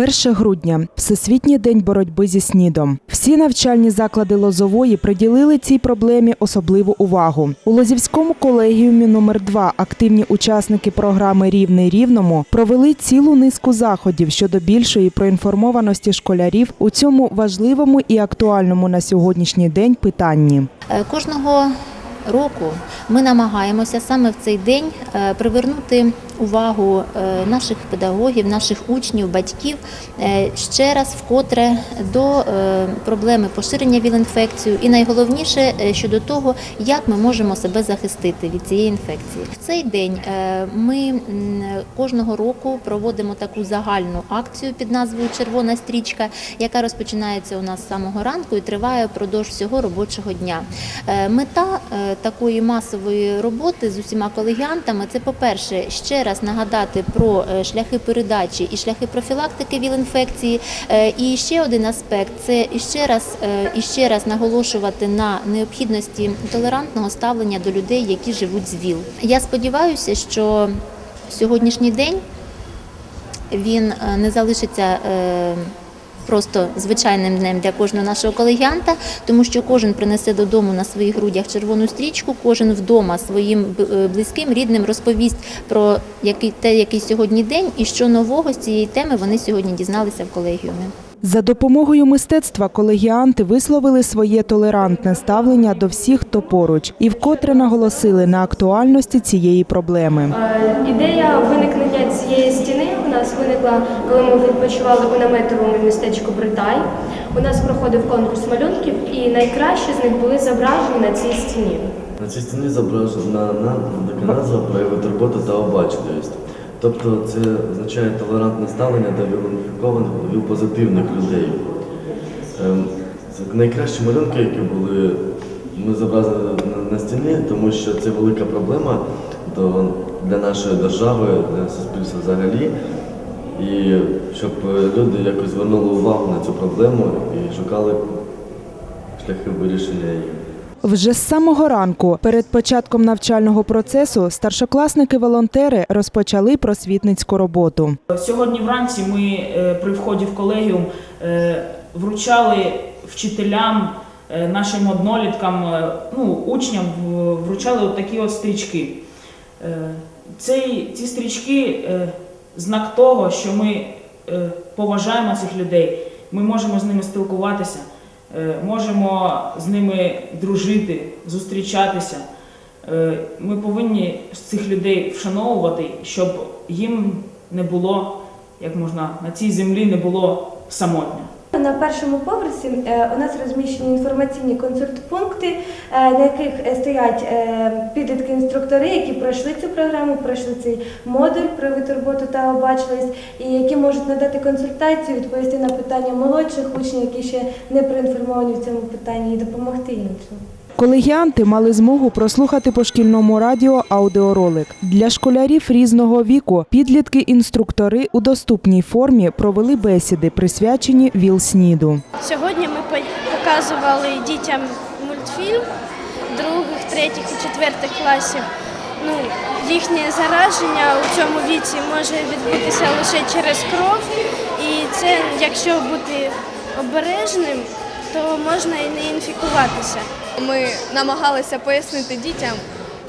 1 грудня Всесвітній день боротьби зі СНІДом. Всі навчальні заклади Лозової приділили цій проблемі особливу увагу. У Лозівському колегіумі номер 2 активні учасники програми Рівний рівному провели цілу низку заходів щодо більшої проінформованості школярів у цьому важливому і актуальному на сьогоднішній день питанні. Е, Кожного року ми намагаємося саме в цей день е, привернути увагу е, наших педагогів, наших учнів, батьків е, ще раз вкотре до е, проблеми поширення ВІЛ-інфекцію і найголовніше щодо того, як ми можемо себе захистити від цієї інфекції. В цей день ми кожного року проводимо таку загальну акцію під назвою Червона стрічка, яка розпочинається у нас з самого ранку і триває впродовж всього робочого дня. Мета такої масової роботи з усіма колегіантами це, по-перше, ще раз нагадати про е, шляхи передачі і шляхи профілактики ВІЛ-інфекції. Е, І ще один аспект це ще раз е, ще раз наголошувати на необхідності толерантного ставлення до людей, які живуть з ВІЛ. Я сподіваюся, що сьогоднішній день він не залишиться просто звичайним днем для кожного нашого колегіанта, тому що кожен принесе додому на своїх грудях червону стрічку, кожен вдома своїм е, близьким, рідним розповість про те, який сьогодні день і що нового з цієї теми вони сьогодні дізналися в колегіумі. За допомогою мистецтва колегіанти висловили своє толерантне ставлення до всіх, хто поруч, і вкотре наголосили на актуальності цієї проблеми. Е, Ідея виникнення цієї стіни у нас виникла, коли ми відпочивали у наметовому містечку Бритай. У нас проходив конкурс малюнків, і найкращі з них були зображені на цій стіні. На цій стіні зображена на- така назва прояви турботи та обачливість. Тобто це означає толерантне ставлення до віл-інфікованих, віл-позитивних людей. Ем, найкращі малюнки, які були ми зобразили на, стіні, тому що це велика проблема для нашої держави, для суспільства взагалі. І щоб люди якось звернули увагу на цю проблему і шукали шляхи вирішення її. Вже з самого ранку, перед початком навчального процесу, старшокласники-волонтери розпочали просвітницьку роботу. Сьогодні вранці ми е, при вході в колегіум е, вручали вчителям, е, нашим одноліткам, ну, учням вручали от такі от стрічки. Цей, ці стрічки знак того, що ми поважаємо цих людей, ми можемо з ними спілкуватися, можемо з ними дружити, зустрічатися. Е, Ми повинні цих людей вшановувати, щоб їм не було, як можна, на цій землі не було самотньо. На першому поверсі е, у нас розміщені інформаційні консультпункти, е, на яких е, стоять підлітки-інструктори, які пройшли цю програму, пройшли цей модуль про турботу та обачливість, і які можуть надати консультацію, відповісти на питання молодших учнів, які ще не проінформовані в цьому питанні, і допомогти іншим. Колегіанти мали змогу прослухати по шкільному радіо аудіоролик. Для школярів різного віку підлітки-інструктори у доступній формі провели бесіди, присвячені ВІЛ-СНІДу. Сьогодні ми по- показували дітям мультфільм других, третіх і четвертих класів. Ну, їхнє зараження у цьому віці може відбутися лише через кров, і це, якщо бути обережним, то можна і не інфікуватися. Ми намагалися пояснити дітям,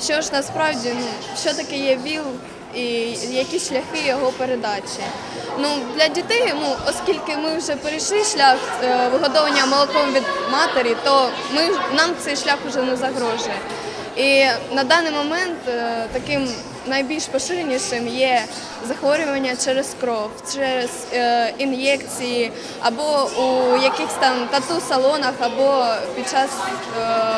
що ж насправді ну, що таке є ВІЛ і які шляхи його передачі. Ну, для дітей, ну, оскільки ми вже перейшли шлях е, вигодовування молоком від матері, то ми, нам цей шлях вже не загрожує. І на даний момент е, таким найбільш поширенішим є захворювання через кров, через е, ін'єкції, або у якихось там тату-салонах, або під час е,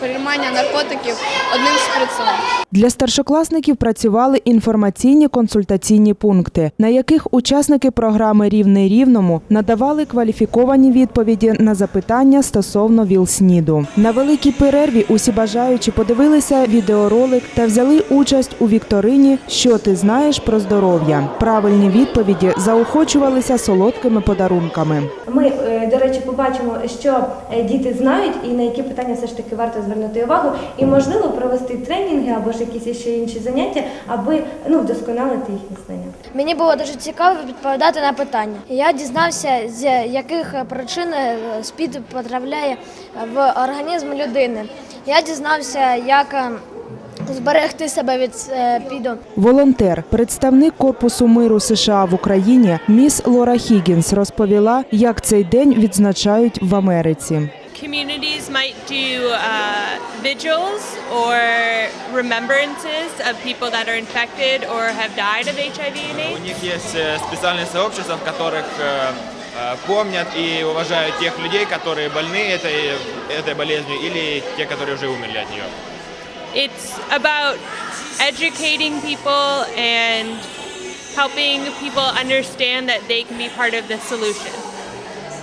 приймання наркотиків одним шприцом. Для старшокласників працювали інформаційні консультаційні пункти, на яких учасники програми Рівний рівному надавали кваліфіковані відповіді на запитання стосовно ВІЛ-СНІДу. На великій перерві усі бажаючі подивилися відеоролик та взяли участь у вікторині Що ти знаєш про здоров'я. Правильні відповіді заохочувалися солодкими подарунками. Ми е, до речі, побачимо, що е, діти знають і на які питання все ж таки варто звернути увагу, і можливо провести тренінги або ж якісь ще інші заняття, аби ну вдосконалити їхні знання. Мені було дуже цікаво відповідати на питання. Я дізнався, з яких причин е, СПІД потрапляє в організм людини. Я дізнався, як зберегти себе від е, СПІДу. Волонтер, представник Корпусу миру США в Україні, міс Лора Хіггінс розповіла, як цей день відзначають в Америці. communities might do uh, vigils or remembrances of people that are infected or have died of HIV and У AIDS. них есть э, специальные сообщества, в которых э, э, помнят и уважают тех людей, которые больны этой, этой болезнью или те, которые уже умерли от нее. It's about educating people and helping people understand that they can be part of the solution.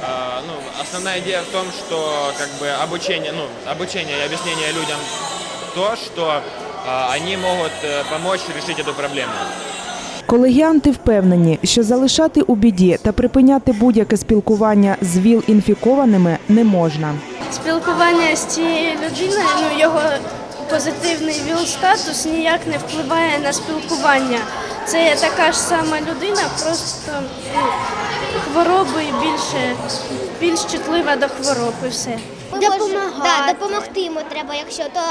А, ну, основная идея в том, что как бы обучение, ну, обучение и объяснение людям то, что а, они могут э, помочь решить эту проблему. Колегіанти впевнені, що залишати у біді та припиняти будь-яке спілкування з ВІЛ-інфікованими не можна. Спілкування з цією людиною, ну його позитивний ВІЛ-статус ніяк не впливає на спілкування. Це є така ж сама людина, просто ну, хвороби більше більш чутлива до хвороб і все. Да, допомогти йому треба, якщо то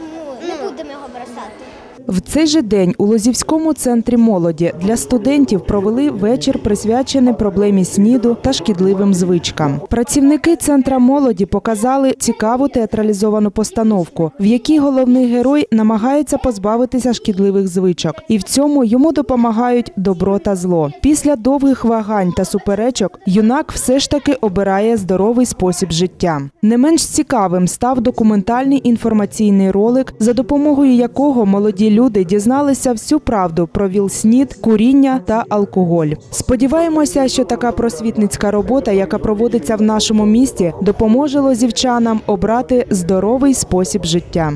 ну, не будемо його бросати. В цей же день у Лозівському центрі молоді для студентів провели вечір, присвячений проблемі СНІДу та шкідливим звичкам. Працівники центра молоді показали цікаву театралізовану постановку, в якій головний герой намагається позбавитися шкідливих звичок, і в цьому йому допомагають добро та зло. Після довгих вагань та суперечок юнак все ж таки обирає здоровий спосіб життя. Не менш цікавим став документальний інформаційний ролик, за допомогою якого молоді люди дізналися всю правду про ВІЛ-СНІД, куріння та алкоголь. Сподіваємося, що така просвітницька робота, яка проводиться в нашому місті, допоможе лозівчанам обрати здоровий спосіб життя.